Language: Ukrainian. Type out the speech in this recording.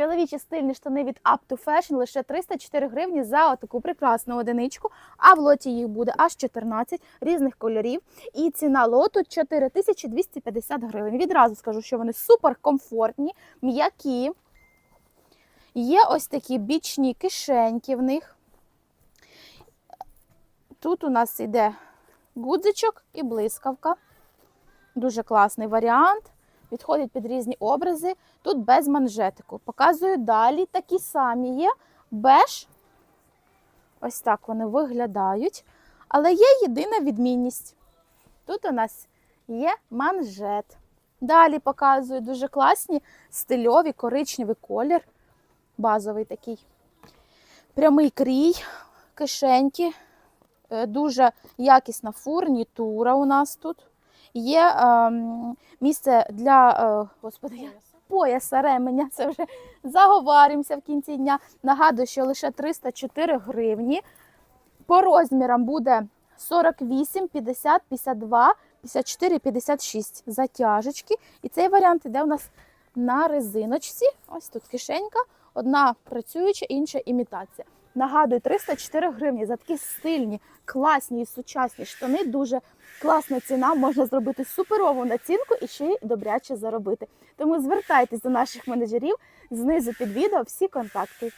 Чоловічі стильні штани від Up to Fashion лише 304 гривні за таку прекрасну одиничку. А в лоті їх буде аж 14 різних кольорів. І ціна лоту 4250 гривень. Відразу скажу, що вони супер комфортні, м'які. Є ось такі бічні кишеньки в них. Тут у нас йде гудзичок і блискавка. Дуже класний варіант. Підходять під різні образи. Тут без манжетику. Показую далі. Такі самі є. Беж. Ось так вони виглядають. Але є єдина відмінність. Тут у нас є манжет. Далі показую дуже класні стильові коричневий колір. Базовий такий. Прямий крій, кишеньки. Е, Дуже якісна фурнітура у нас тут. Є е, місце для е, господи, пояса ременя. Це вже заговаримося в кінці дня. Нагадую, що лише 304 гривні. По розмірам буде 48, 50, 52, 54, 56 затяжечки. І цей варіант іде у нас на резиночці. Ось тут кишенька, одна працююча, інша імітація. Нагадую, 304 гривні за такі стильні, класні і сучасні штани. Дуже класна ціна. Можна зробити суперову націнку і ще й добряче заробити. Тому звертайтесь до наших менеджерів знизу під відео всі контакти.